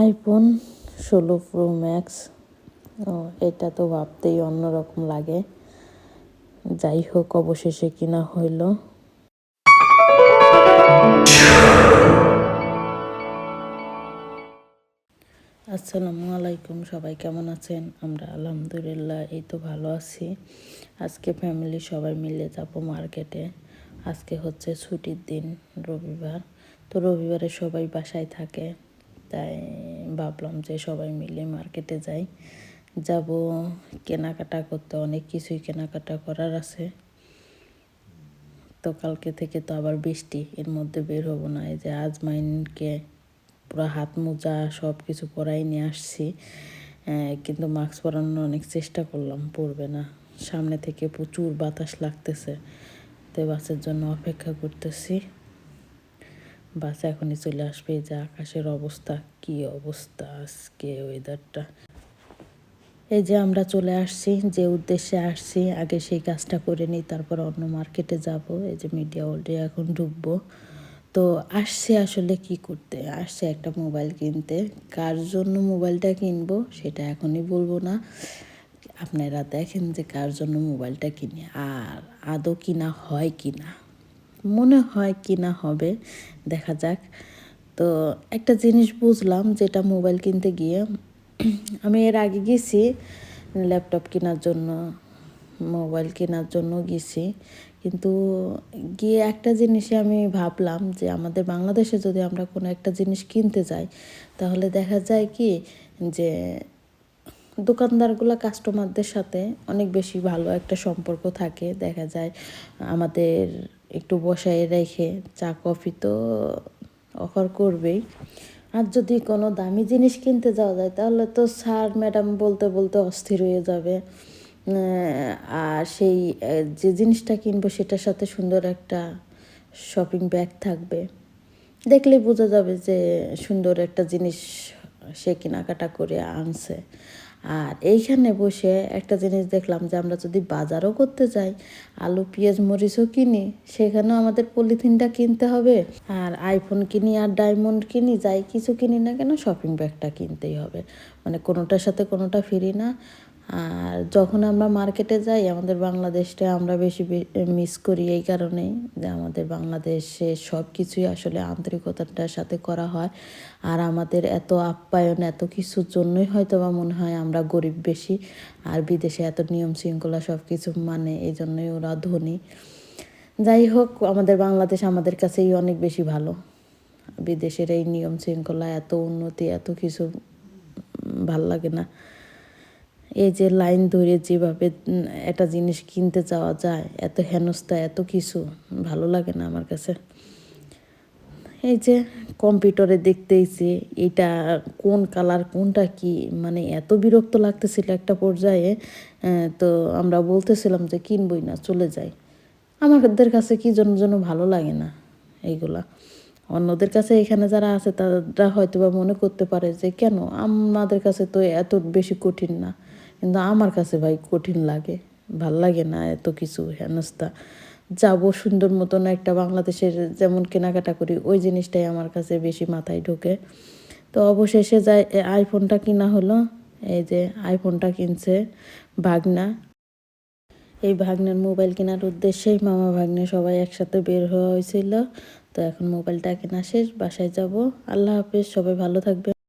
IPhone ষোলো pro max ও, এটা তো ভাবতেই অন্যরকম লাগে। যাই হোক, অবশেষে কিনা হইল। আসসালামু আলাইকুম, সবাই কেমন আছেন? আমরা আলহামদুলিল্লাহ এই তো ভালো আছি। আজকে ফ্যামিলি সবাই মিলে যাব মার্কেটে আজকে হচ্ছে ছুটির দিন, রবিবার। তো রবিবারে সবাই বাসায় থাকে। তাই ভাবলাম যে সবাই মিলে মার্কেটে যাই। যাব, কেনাকাটা করতে অনেক কিছুই কেনাকাটা করার আছে। তো কালকে থেকে তো আবার বৃষ্টি, এর মধ্যে বের হব না। এই যে আজমাইনকে পুরো হাত মোজা সব কিছু পরাই নিয়ে আসছি। কিন্তু মাস্ক পরানোর অনেক চেষ্টা করলাম, পরবে না। সামনে থেকে প্রচুর বাতাস লাগতেছে। তো বাসের জন্য অপেক্ষা করতেছি। বাস এখনই চলে আসবে যে আকাশের অবস্থা, কি অবস্থা আজকে ওয়েদারটা এই যে আমরা চলে আসছি, যে উদ্দেশ্যে আসছি, আগে সেই কাজটা করে নিই, তারপর অন্য মার্কেটে যাব, এই যে মিডিয়া ওল্ডে এখন ঢুকবো। তো আসছে আসলে কি করতে? আসছে একটা মোবাইল কিনতে। কার জন্য মোবাইলটা কিনবো সেটা এখনই বলব না। আপনারা দেখেন যে কার জন্য মোবাইলটা কিনি, আর আদৌ কিনা, হয় কি না মনে হয় কি না হবে, দেখা যাক। তো একটা জিনিস বুঝলাম যেটা মোবাইল কিনতে গিয়ে, আমি এর আগে গেছি, ল্যাপটপ কেনার জন্য, মোবাইল কেনার জন্য গেছি। কিন্তু গিয়ে একটা জিনিসে আমি ভাবলাম যে আমাদের বাংলাদেশে যদি আমরা কোনো একটা জিনিস কিনতে যাই, তাহলে দেখা যায় কি যে দোকানদারগুলো কাস্টমারদের সাথে অনেক বেশি ভালো একটা সম্পর্ক থাকে। দেখা যায় আমাদের একটু বসায় রেখে চা, কফি তো অফার করবেই। আর যদি কোনো দামি জিনিস কিনতে যাওয়া যায়, তাহলে তো স্যার, ম্যাডাম বলতে বলতে অস্থির হয়ে যাবে। আর সেই যে জিনিসটা কিনবো, সেটার সাথে সুন্দর একটা শপিং ব্যাগ থাকবে। দেখলেই বোঝা যাবে যে সুন্দর একটা জিনিস সে কেনাকাটা করে আনছে। আর এইখানে বসে একটা জিনিস দেখলাম যে আমরা যদি বাজারও করতে যাই, আলু, পেঁয়াজ, মরিচও কিনি, সেখানেও আমাদের পলিথিনটা কিনতে হবে। আর আইফোন কিনি আর ডায়মন্ড কিনি, যাই কিছু কিনি না কেন শপিং ব্যাগটা কিনতেই হবে। মানে কোনোটার সাথে কোনোটা ফিরি না। আর যখন আমরা মার্কেটে যাই, আমাদের বাংলাদেশটা আমরা বেশি মিস করি এই কারণেই যে আমাদের বাংলাদেশে সব কিছুই আসলে আন্তরিকতার সাথে করা হয়। আর আমাদের এত আপ্যায়ন, এত কিছুর জন্যই হয়তো বা মনে হয় আমরা গরিব বেশি। আর বিদেশে এত নিয়ম শৃঙ্খলা সব কিছু মানে এই জন্যই ওরা ধনী। যাই হোক, আমাদের বাংলাদেশ আমাদের কাছেই অনেক বেশি ভালো। বিদেশের এই নিয়ম শৃঙ্খলা, এত উন্নতি, এত কিছু ভালো লাগে না। এই যে লাইন ধরে যেভাবে একটা জিনিস কিনতে যাওয়া যায়, এত হেনস্থা, এত কিছু, ভালো লাগে না আমার কাছে। এই যে কম্পিউটারে দেখতেইছি এটা কোন কালার, কোনটা কি মানে এত বিরক্ত লাগতেছিল একটা পর্যায়ে তো আমরা বলতেছিলাম যে কিনবই না, চলে যাই। আমাদের কাছে কি জন্য যেন ভালো লাগে না এইগুলা। অন্যদের কাছে এখানে যারা আছে, তারা হয়তো বা মনে করতে পারে যে কেন, আমাদের কাছে তো এত বেশি কঠিন না। কিন্তু আমার কাছে ভাই কঠিন লাগে, ভালো লাগে না এত কিছু হেনস্তা যাব সুন্দর মতন একটা বাংলাদেশের যেমন কেনাকাটা করি, ওই জিনিসটাই আমার কাছে বেশি মাথায় ঢোকে। তো অবশেষে যাই আইফোনটা কিনা হলো, এই যে আইফোনটা কিনছে ভাগনা। এই ভাগ্নের মোবাইল কেনার উদ্দেশ্যেই মামা ভাগ্নে সবাই একসাথে বের হওয়া হয়েছিল। তো এখন মোবাইলটা কেনা শেষ, বাসায় যাব। আল্লাহ হাফেজ, সবাই ভালো থাকবে